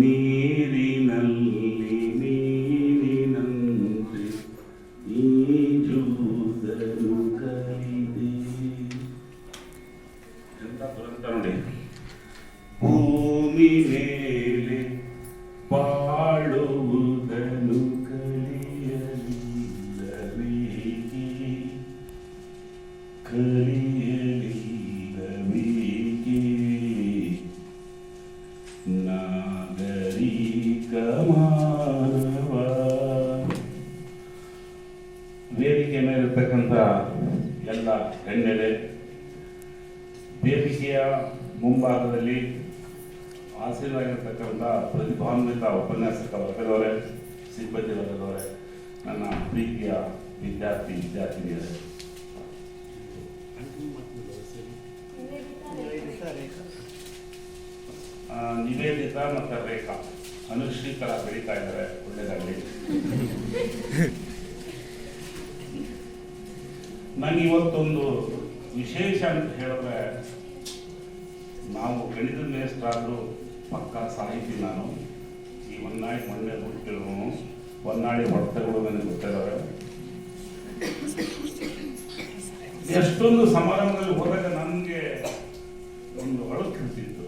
ನೀರಿನಲ್ಲಿ ನೀರಿನಂತೆ ಈಜುವುದನ್ನು ಕಲಿದೆ ಎಂತ ದುರಂತ ನೋಡಿ ಭೂಮಿ ಮೇಲೆ ಬಾಳುವುದನ್ನು ನಾಗರಿಕ ಮಾನವ ವೇದಿಕೆ ಮೇಲಿರ್ತಕ್ಕಂಥ ಎಲ್ಲ ಗಣ್ಯರೇ, ವೇದಿಕೆಯ ಮುಂಭಾಗದಲ್ಲಿ ಆಸೀನರಾಗಿರ್ತಕ್ಕಂಥ ಪ್ರತಿಭಾನ್ವಿತ ಉಪನ್ಯಾಸಕ ವರ್ಗದವರೇ, ಸಿಬ್ಬಂದಿ ವರ್ಗದವರೇ, ನನ್ನ ಪ್ರೀತಿಯ ವಿದ್ಯಾರ್ಥಿ, ವಿದ್ಯಾರ್ಥಿನಿಯರೇ. ನಿವೇದಿತಾ ಮತ್ತು ರೇಖಾ ಅನುಶ್ರೀಕರ ಬೆಳೀತಾ ಇದ್ದಾರೆ ಒಳ್ಳೆಯದಾಗಲಿ ನನಗೆ ಇವತ್ತೊಂದು ವಿಶೇಷ ಅಂತ ಹೇಳಿದ್ರೆ, ನಾವು ಗಣಿತದ ಮೇಷ್ಟ್ರಾದರೂ ಪಕ್ಕ ಸಾಹಿತಿ ನಾನು. ಈ ಹೊನ್ನಾಳಿ ಮಣ್ಣೆ ಹುಟ್ಟಿರೋನು ಹೊನ್ನಾಳಿ ಹೊಡೆತಗಳು ನನಗೆ ಗೊತ್ತಿದ್ದಾರೆ. ಎಷ್ಟೊಂದು ಸಮಾರಂಭದಲ್ಲಿ ಹೋದಾಗ ನನಗೆ ಒಂದು ಅಳುಕಿರ್ತಿತ್ತು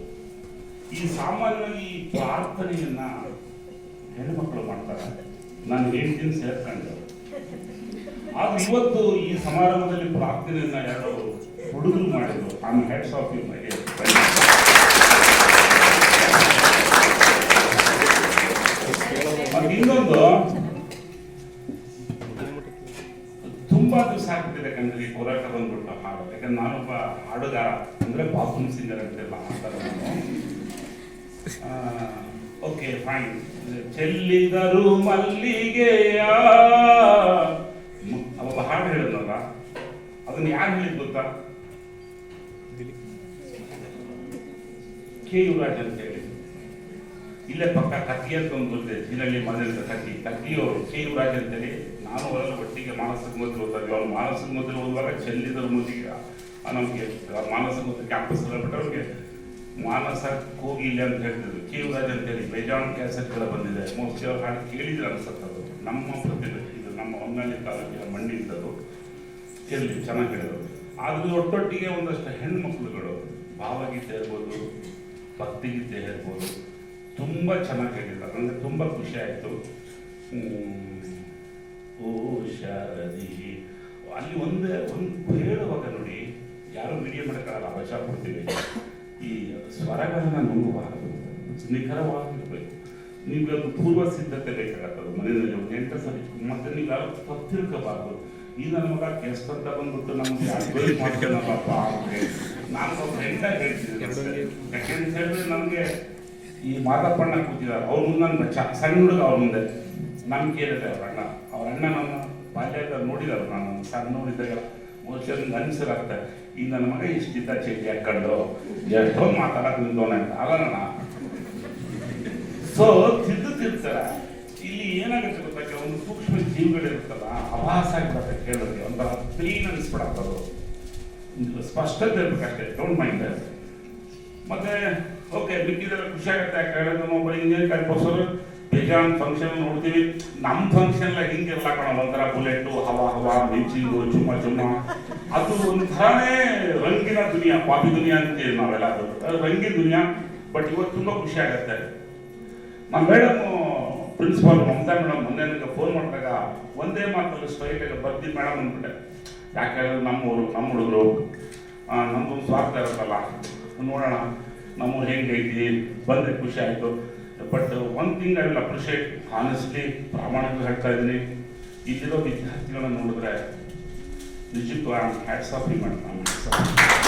ಈ ಸಾಮಾನ್ಯವಾಗಿ ಈ ಪ್ರಾರ್ಥನೆಯನ್ನ ಹೆಣ್ಮಕ್ಳು ಮಾಡ್ತಾರೆ. ನಾನು ಹೇಳ್ತೀನಿ ಸೇರ್ಕೊಂಡು ಆದ್ರೆ ಇವತ್ತು ಈ ಸಮಾರಂಭದಲ್ಲಿ ಪ್ರಾರ್ಥನೆಯನ್ನ ಯಾರೋ ಹುಡುಗರು ಮಾಡಿದ್ರು. Um heads off you my ಇನ್ನೊಂದು, ತುಂಬಾ ದಿವಸ ಆಗ್ಬಿಟ್ಟಿದೆ ಈ ಹೋರಾಟ ಬಂದ್ಬಿಟ್ಟು ಹಾಡು. ಯಾಕಂದ್ರೆ ನಾನೊಬ್ಬ ಹಾಡುಗಾರ. ಅಂದ್ರೆ ಬಾತ್ರೂಮ್ ಸಿಂಗರ್ ಅಂತೆಲ್ಲ ಹಾಡ್ತಾರೆ ನಾನು. ಓಕೆ ಫೈನ್ ಚೆಲ್ಲಿದರು ಮಲ್ಲಿಗೆಯ ಅವ ಹಾಡು ಹೇಳಿದ್ನಲ್ಲ ಅದನ್ನ ಯಾರು ಹೇಳಿದ್ ಗೊತ್ತಾ? ಕೆ ಯುವರಾಜ್ ಅಂತ ಹೇಳಿ. ಇಲ್ಲೇ ಪಕ್ಕ ಕತ್ತಿ ಅಂತ ಒಂದು ಬರ್ತದೆ ಜಿನಲ್ಲಿ ಮನೆಯಿಂದ ಕತ್ತಿ. ಕತ್ತಿಯವರು, ಕೆ ಯುವರಾಜ್ ಅಂತೇಳಿ ನಾನು ಅವರೆಲ್ಲ ಒಟ್ಟಿಗೆ ಮಾನಸಿಕ ಮೊದಲು ಓದ್ತಾರೆ ಅವ್ರು ಮಾನಸಿಕ ಮೊದಲು ಓದುವಾಗ ಚೆಲ್ಲಿದರು ಮಲ್ಲಿಗೆ ನಮಗೆ ಮಾನಸಿಕ ಮೊದಲು ಕ್ಯಾಂಪಸ್ ಬಿಟ್ಟರೆ ಅವ್ರಿಗೆ ಮಾನಸ ಕೋಗಿಲೆ ಅಂತ ಹೇಳ್ತಿದ್ರು ಕೆ ಅಂತ ಅಂತೇಳಿ ಬೇಜಾನ್ ಕ್ಯಾಸೆಟ್ಗಳ ಬಂದಿದೆ ಮೋಸ್ಟ್ಲಿ ಅವ್ರು ಹಾಡು ಕೇಳಿದ್ರೆ ಅನ್ಸತ್ತದು ನಮ್ಮ ಪ್ರತಿಭೆ ಇದು ನಮ್ಮ ಹೊನ್ನಾಳಿ ತಾಲೂಕಿನ ಮಣ್ಣಿಂದದು ಕೇಳಿ ಚೆನ್ನಾಗಿ ಹೇಳಿದ್ರು ಆದ್ರೆ ಒಟ್ಟೊಟ್ಟಿಗೆ ಒಂದಷ್ಟು ಹೆಣ್ಮಕ್ಳುಗಳು ಭಾವಗೀತೆ ಇರ್ಬೋದು ಭಕ್ತಿಗೀತೆ ಹೇಳ್ಬೋದು ತುಂಬ ಚೆನ್ನಾಗಿ ಹೇಳಿದ್ದಾರೆ ನನಗೆ ತುಂಬ ಖುಷಿ ಆಯಿತು ಓ ಶಾರದಿ ಅಲ್ಲಿ ಒಂದೇ ಒಂದು ಹೇಳುವಾಗ ನೋಡಿ ಯಾರು ಮೀಡಿಯಾ ಮಾಡೋಕ್ಕಾಗಲ್ಲ ಅವಶ್ಯ ಕೊಡ್ತೀವಿ ಈ ಸ್ವರಗಳನ್ನು ನುಂಗಬಾರದು ನಿಖರವಾಗಿರಬೇಕು. ನೀವು ಅದು ಪೂರ್ವ ಸಿದ್ಧತೆ ಬೇಕಾಗತ್ತದು. ಮನೆಯಲ್ಲಿ ಒಂದು ಎಂಟು ಸರಿ ಮತ್ತೆ ನೀವು ಯಾರು ತಪ್ಪು ಈ ನನ್ನ ಮಗ ಅಂತ ಬಂದ್ಬಿಟ್ಟು ನಮ್ಗೆ ಅಡ್ವೈಸ್ ಮಾಡ್ತಾನಲ್ಲಪ್ಪ ಅವ್ರಿಗೆ ನಾನು ಒಬ್ಬ ಹೆಂಡ ಹೇಳ್ತಿದ್ದೆ ಹೇಳಿದ್ರೆ ನನಗೆ ಈ ಮಾದಪ್ಪಣ್ಣ ಕೂತಿದ್ದಾರೆ. ಅವ್ರ ಮುಂದೆ ನನ್ನ ಚ ಸಣ್ಣ ಹುಡುಗ ಅವ್ರ ಮುಂದೆ. ನಮ್ಗೆ ಕೇಳಿದೆ ಅವ್ರ ಅಣ್ಣ. ಅವ್ರ ಅಣ್ಣ ನನ್ನ ಬಾಲ್ಯದ ನೋಡಿದಾರೆ ನಾನು. ಸಣ್ಣ ಮೋಸ್ಟ್ಲಿ ಅದನ್ನ ಅನ್ಸರಾಗ್ತದೆ ಈ ನನ್ನ ಮಗ ಇಷ್ಟಿದ್ದ ಚೇಟಿ ಹಾಕೊಂಡು ಎಷ್ಟೊಂದು ಮಾತಾಡಕ್ ನಿಂತವನ. ಅಂತ ಅಲ್ಲ ಸೊ ತಿದ್ದುತ್ತಿರ್ತಾರೆ ಇಲ್ಲಿ ಏನಾಗುತ್ತೆ ಗೊತ್ತಾ ಒಂದು ಸೂಕ್ಷ್ಮ ಜೀವಿಗಳಿರುತ್ತಲ್ಲ ಅಭಾಸ ಆಗ್ಬಿಡತ್ತೆ ಕೇಳೋದಕ್ಕೆ. ಒಂಥರ ಕ್ಲೀನ್ ಅನ್ಸ್ಬಿಡತ್ತದು ಸ್ಪಷ್ಟತೆ ಇರ್ಬೇಕಷ್ಟೇ. ಡೋಂಟ್ ಮೈಂಡ್ ಮತ್ತೆ ಓಕೆ ಬಿಟ್ಟಿದ್ರೆ ಖುಷಿ ಆಗುತ್ತೆ ಯಾಕೆ ಹೇಳಿದ್ರೆ ಬರೀ ಇಂಜಿನಿಯರ್ ಕಲ್ಪಸೋರು ಬೇಜಾನ್ ಫಂಕ್ಷನ್ ನೋಡ್ತೀವಿ. ನಮ್ಮ ಫಂಕ್ಷನ್ ಎಲ್ಲ ಹಿಂಗಿರಲ್ಲ ಕಣ, ಒಂಥರ ಬುಲೆಟ್ ಹವಾ ಹವಾ ಮಿಂಚಿಂಗು ಚುಮ್ಮ ಚುಮ್ಮ. ಅದು ಒಂಥರನೇ ರಂಗಿನ ದುನಿಯಾ, ಪಾಪಿ ದುನಿಯಾ ಅಂತೀವಿ ನಾವೆಲ್ಲ ಅದು ರಂಗಿನ ದುನಿಯಾ, ಬಟ್ ಇವತ್ತು ತುಂಬಾ ಖುಷಿ ಆಗತ್ತೆ. ನಮ್ಮ ಮೇಡಮ್ ಪ್ರಿನ್ಸಿಪಾಲ್ ಮಮತಾ ಮೇಡಮ್ ಮೊನ್ನೆ ನನಗೆ ಫೋನ್ ಮಾಡಿದಾಗ ಒಂದೇ ಮಾತಲ್ಲಿ ಸ್ಟ್ರೈಟ್ ಆಗಿ ಬರ್ದಿ ಮೇಡಮ್ ಅಂದ್ಬಿಟ್ಟೆ. ಯಾಕೆ ಹೇಳಿದ್ರೆ ನಮ್ಮೂರು ನಮ್ಮ ಹುಡುಗರು ನಮ್ದೊಂದು ಸ್ವಾರ್ಥ ಇರುತ್ತಲ್ಲ. ನೋಡೋಣ, ನಮ್ಮ ಹೆಂಗೈತಿ ಬಂದ್ರೆ ಖುಷಿ ಆಯಿತು. But one thing I will appreciate honestly ಪ್ರಾಮಾಣಿಕ ಹೇಳ್ತಾ ಇದ್ದೀನಿ. ಇಲ್ಲಿರೋ ವಿದ್ಯಾರ್ಥಿಗಳನ್ನ ನೋಡಿದ್ರೆ ನಿಜಕ್ಕೂ ಹ್ಯಾಟ್ಸ್ ಆಫ್ ಮೇಡಮ್